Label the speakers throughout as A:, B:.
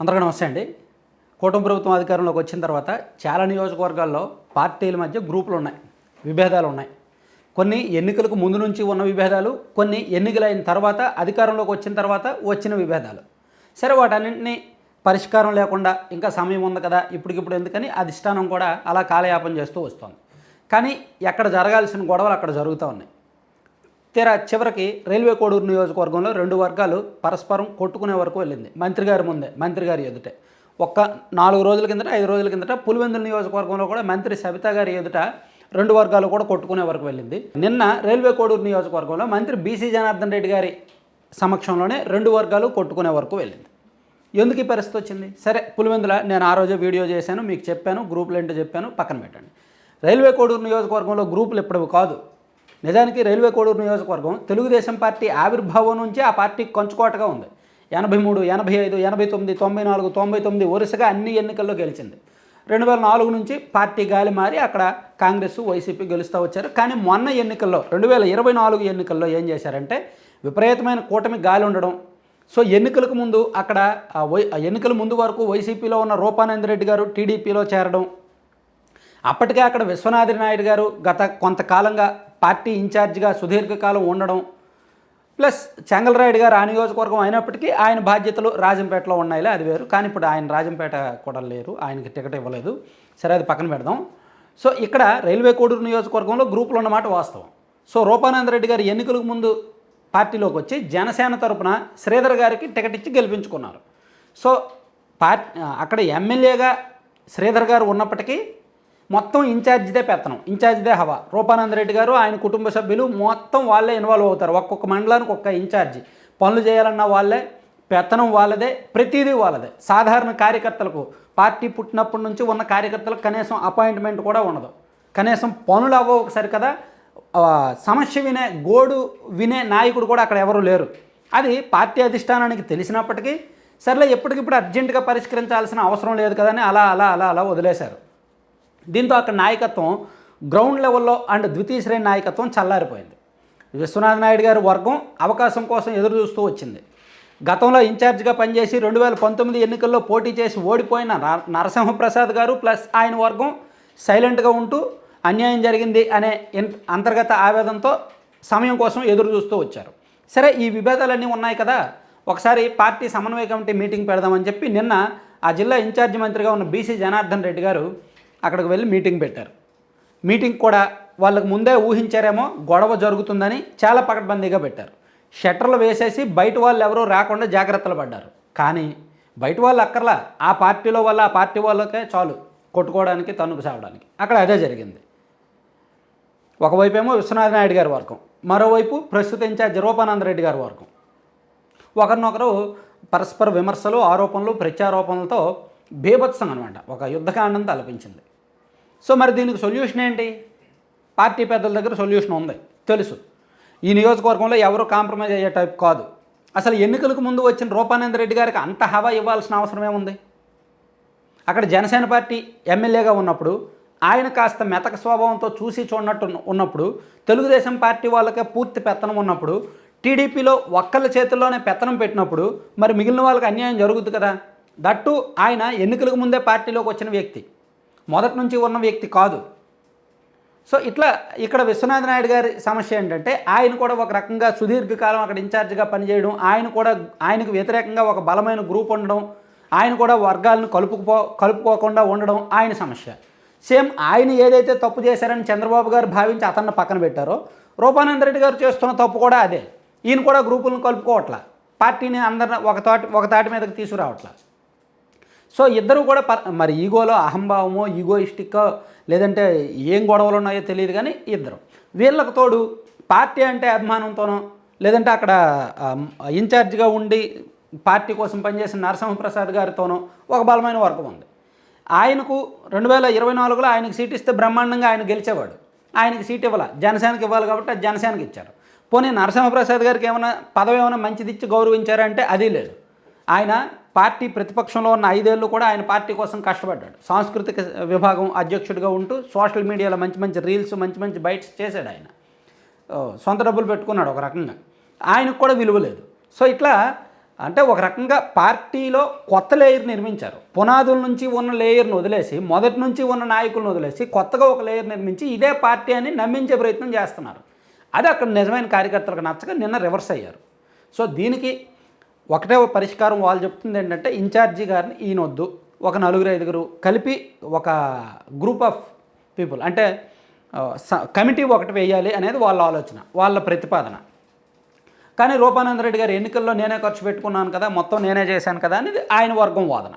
A: అందరికీ నమస్తే అండి. కూటమి ప్రభుత్వం అధికారంలోకి వచ్చిన తర్వాత చాలా నియోజకవర్గాల్లో పార్టీల మధ్య గ్రూపులు ఉన్నాయి విభేదాలు ఉన్నాయి. కొన్ని ఎన్నికలకు ముందు నుంచి ఉన్న విభేదాలు కొన్ని ఎన్నికలైన తర్వాత అధికారంలోకి వచ్చిన తర్వాత వచ్చిన విభేదాలు. సరే వాటన్నింటినీ పరిష్కారం లేకుండా ఇంకా సమయం ఉంది కదా ఇప్పటికిప్పుడు ఎందుకని అధిష్టానం కూడా అలా కాలయాపన చేస్తూ వస్తుంది. కానీ ఎక్కడ జరగాల్సిన గొడవలు అక్కడ జరుగుతూ ఉన్నాయి. తీరా చివరికి రైల్వే కోడూరు నియోజకవర్గంలో రెండు వర్గాలు పరస్పరం కొట్టుకునే వరకు వెళ్ళింది. మంత్రి గారి ముందే మంత్రి గారి ఎదుటే. ఒక్క నాలుగు రోజుల కిందట ఐదు రోజుల కిందట పులివెందుల నియోజకవర్గంలో కూడా మంత్రి సబితా గారి ఎదుట రెండు వర్గాలు కూడా కొట్టుకునే వరకు వెళ్ళింది. నిన్న రైల్వే కోడూరు నియోజకవర్గంలో మంత్రి బీసీ జనార్దన్ రెడ్డి గారి సమక్షంలోనే రెండు వర్గాలు కొట్టుకునే వరకు వెళ్ళింది. ఎందుకు ఈ పరిస్థితి వచ్చింది? సరే పులివెందుల నేను ఆ రోజే వీడియో చేశాను మీకు చెప్పాను గ్రూపులు ఏంటో చెప్పాను పక్కన పెట్టండి. రైల్వే కోడూరు నియోజకవర్గంలో గ్రూపులు ఇప్పుడు కాదు. నిజానికి రైల్వే కోడూరు నియోజకవర్గం తెలుగుదేశం పార్టీ ఆవిర్భావం నుంచి ఆ పార్టీ కంచుకోటగా ఉంది. ఎనభై మూడు ఎనభై ఐదు ఎనభై తొమ్మిది తొంభై నాలుగు తొంభై తొమ్మిది వరుసగా అన్ని ఎన్నికల్లో గెలిచింది. రెండు వేల నాలుగు నుంచి పార్టీ గాలి మారి అక్కడ కాంగ్రెస్ వైసీపీ గెలుస్తూ వచ్చారు. కానీ మొన్న ఎన్నికల్లో రెండు వేల ఇరవై నాలుగు ఎన్నికల్లో ఏం చేశారంటే విపరీతమైన కూటమి గాలి ఉండడం. సో ఎన్నికలకు ముందు అక్కడ వై ఎన్నికల ముందు వరకు వైసీపీలో ఉన్న రూపానంద రెడ్డి గారు టీడీపీలో చేరడం. అప్పటికే అక్కడ విశ్వనాథ నాయుడు గారు గత కొంతకాలంగా పార్టీ ఇన్ఛార్జిగా సుదీర్ఘకాలం ఉండడం ప్లస్ చెంగలరాయుడు గారు ఆ నియోజకవర్గం అయినప్పటికీ ఆయన బాధ్యతలు రాజంపేటలో ఉన్నాయిలే అది వేరు. కానీ ఇప్పుడు ఆయన రాజంపేట కూడా లేరు ఆయనకి టికెట్ ఇవ్వలేదు. సరే అది పక్కన పెడదాం. సో ఇక్కడ రైల్వే కోడూరు నియోజకవర్గంలో గ్రూపులు ఉన్నమాట వాస్తవం. సో రూపానంద రెడ్డి గారు ఎన్నికలకు ముందు పార్టీలోకి వచ్చి జనసేన తరపున శ్రీధర్ గారికి టికెట్ ఇచ్చి గెలిపించుకున్నారు. సో పార్టీ అక్కడ ఎమ్మెల్యేగా శ్రీధర్ గారు ఉన్నప్పటికీ మొత్తం ఇన్ఛార్జిదే పెత్తనం ఇన్ఛార్జిదే హవా. రూపానంద రెడ్డి గారు ఆయన కుటుంబ సభ్యులు మొత్తం వాళ్ళే ఇన్వాల్వ్ అవుతారు. ఒక్కొక్క మండలానికి ఒక్క ఇన్ఛార్జి. పనులు చేయాలన్న వాళ్ళే పెత్తనం వాళ్ళదే ప్రతిదీ వాళ్ళదే. సాధారణ కార్యకర్తలకు పార్టీ పుట్టినప్పటి నుంచి ఉన్న కార్యకర్తలకు కనీసం అపాయింట్మెంట్ కూడా ఉండదు. కనీసం పనులు అవ్వవు ఒకసారి కదా. సమస్య వినే గోడు వినే నాయకుడు కూడా అక్కడ ఎవరు లేరు. అది పార్టీ అధిష్టానానికి తెలిసినప్పటికీ సర్లే ఎప్పటికిప్పుడు అర్జెంటుగా పరిష్కరించాల్సిన అవసరం లేదు కదా అని అలా అలా అలా అలా వదిలేశారు. దీంతో అక్కడ నాయకత్వం గ్రౌండ్ లెవెల్లో అండ్ ద్వితీయ శ్రేణి నాయకత్వం చల్లారిపోయింది. విశ్వనాథ నాయుడు గారి వర్గం అవకాశం కోసం ఎదురు చూస్తూ వచ్చింది. గతంలో ఇన్ఛార్జిగా పనిచేసి రెండు వేల పంతొమ్మిది ఎన్నికల్లో పోటీ చేసి ఓడిపోయిన నరసింహప్రసాద్ గారు ప్లస్ ఆయన వర్గం సైలెంట్గా ఉంటూ అన్యాయం జరిగింది అనే ఇన్- అంతర్గత ఆవేదనతో సమయం కోసం ఎదురు చూస్తూ వచ్చారు. సరే ఈ విభేదాలన్నీ ఉన్నాయి కదా ఒకసారి పార్టీ సమన్వయ కమిటీ మీటింగ్ పెడదామని చెప్పి నిన్న ఆ జిల్లా ఇన్ఛార్జి మంత్రిగా ఉన్న బీసీ జనార్దన్ రెడ్డి గారు అక్కడికి వెళ్ళి మీటింగ్ పెట్టారు. మీటింగ్ కూడా వాళ్ళకు ముందే ఊహించారేమో గొడవ జరుగుతుందని చాలా పకడ్బందీగా పెట్టారు. షట్టర్లు వేసేసి బయట వాళ్ళు ఎవరూ రాకుండా జాగ్రత్తలు పడ్డారు. కానీ బయట వాళ్ళు అక్కర్లా ఆ పార్టీలో వల్ల ఆ పార్టీ వాళ్ళకే చాలు కొట్టుకోవడానికి తన్నుకు సావడానికి అక్కడ అదే జరిగింది. ఒకవైపేమో విశ్వనాథ నాయుడు గారి వర్గం మరోవైపు ప్రస్తుత ఇన్ఛార్జ్ రూపానంద రెడ్డి గారి వర్గం. ఒకరినొకరు పరస్పర విమర్శలు ఆరోపణలు ప్రత్యారోపణలతో బీభత్సం అనమాట ఒక యుద్ధకాండం తలపించింది. సో మరి దీనికి సొల్యూషన్ ఏంటి? పార్టీ పెద్దల దగ్గర సొల్యూషన్ ఉంది తెలుసు. ఈ నియోజకవర్గంలో ఎవరు కాంప్రమైజ్ అయ్యే టైప్ కాదు. అసలు ఎన్నికలకు ముందు వచ్చిన రూపానంద రెడ్డి గారికి అంత హవా ఇవ్వాల్సిన అవసరమే ఉంది అక్కడ జనసేన పార్టీ ఎమ్మెల్యేగా ఉన్నప్పుడు ఆయన కాస్త మెతక స్వభావంతో చూసి చూడనట్టు ఉన్నప్పుడు తెలుగుదేశం పార్టీ వాళ్ళకే పూర్తి పెత్తనం ఉన్నప్పుడు టీడీపీలో ఒక్కళ్ళ చేతుల్లోనే పెత్తనం పెట్టినప్పుడు మరి మిగిలిన వాళ్ళకి అన్యాయం జరుగుతుంది కదా? దట్టు ఆయన ఎన్నికలకు ముందే పార్టీలోకి వచ్చిన వ్యక్తి. మొదటి నుంచి ఉన్న వ్యక్తి కాదు. సో ఇట్లా ఇక్కడ విశ్వనాథ నాయుడు గారి సమస్య ఏంటంటే ఆయన కూడా ఒక రకంగా సుదీర్ఘకాలం అక్కడ ఇన్ఛార్జిగా పనిచేయడం ఆయన కూడా ఆయనకు వ్యతిరేకంగా ఒక బలమైన గ్రూప్ ఉండడం ఆయన కూడా వర్గాలను కలుపుకుపో కలుపుకోకుండా ఉండడం ఆయన సమస్య. సేమ్ ఆయన ఏదైతే తప్పు చేశారని చంద్రబాబు గారు భావించి అతన్ని పక్కన పెట్టారో రూపానంద రెడ్డి గారు చేస్తున్న తప్పు కూడా అదే. ఈయన కూడా గ్రూపులను కలుపుకోవట్లా. పార్టీని అందరిని ఒక తాటి ఒక తాటి మీదకి తీసుకురావట్లా. సో ఇద్దరు కూడా మరి ఈగోలో అహంభావమో ఈగోయిస్టిక్కో లేదంటే ఏం గొడవలు ఉన్నాయో తెలియదు కానీ ఇద్దరు. వీళ్ళకు తోడు పార్టీ అంటే అభిమానంతోనో లేదంటే అక్కడ ఆ, ఇన్ఛార్జిగా ఉండి పార్టీ కోసం పనిచేసిన నరసింహప్రసాద్ గారితోనో ఒక బలమైన వర్గం ఉంది. ఆయనకు రెండు వేల ఇరవై నాలుగులో ఆయనకు సీట్ ఇస్తే బ్రహ్మాండంగా ఆయన గెలిచేవాడు. ఆయనకి సీట్ ఇవ్వాల జనసేనకి ఇవ్వాలి కాబట్టి అది జనసేనకి ఇచ్చారు. పోనీ నరసింహప్రసాద్ గారికి ఏమైనా పదవి ఏమైనా మంచిది ఇచ్చి గౌరవించారంటే అది లేదు. ఆయన పార్టీ ప్రతిపక్షంలో ఉన్న ఐదేళ్ళు కూడా ఆయన పార్టీ కోసం కష్టపడ్డాడు. సాంస్కృతిక విభాగం అధ్యక్షుడిగా ఉంటూ సోషల్ మీడియాలో మంచి మంచి రీల్స్ మంచి మంచి బైట్స్ చేశాడు ఆయన. సొంత డబ్బులు పెట్టుకున్నాడు ఒక రకంగా. ఆయనకు కూడా విలువ లేదు. సో ఇట్లా అంటే ఒక రకంగా పార్టీలో కొత్త లేయర్ నిర్మించారు. పునాదుల నుంచి ఉన్న లేయర్ను వదిలేసి మొదటి నుంచి ఉన్న నాయకులను వదిలేసి కొత్తగా ఒక లేయర్ నిర్మించి ఇదే పార్టీ అని నమ్మించే ప్రయత్నం చేస్తున్నారు. అది అక్కడ నిజమైన కార్యకర్తలకు నచ్చక నిన్న రివర్స్ అయ్యారు. సో దీనికి ఒకటే పరిష్కారం వాళ్ళు చెప్తుంది ఏంటంటే ఇన్ఛార్జి గారిని ఈయన వద్దు ఒక నలుగురు ఐదుగురు కలిపి ఒక గ్రూప్ ఆఫ్ పీపుల్ అంటే స- కమిటీ ఒకటి వేయాలి అనేది వాళ్ళ ఆలోచన వాళ్ళ ప్రతిపాదన. కానీ రూపానంద రెడ్డి గారు ఎన్నికల్లో నేనే ఖర్చు పెట్టుకున్నాను కదా మొత్తం నేనే చేశాను కదా అనేది ఆయన వర్గం వాదన.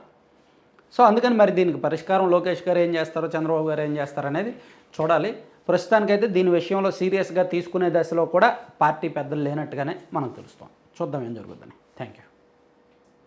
A: సో అందుకని మరి దీనికి పరిష్కారం లోకేష్ గారు ఏం చేస్తారో చంద్రబాబు గారు ఏం చేస్తారో అనేది చూడాలి. ప్రస్తుతానికైతే దీని విషయంలో సీరియస్గా తీసుకునే దశలో కూడా పార్టీ పెద్దలు లేనట్టుగానే మనకు తెలుస్తాం చూద్దాం ఏం జరుగుతుందని Thank you.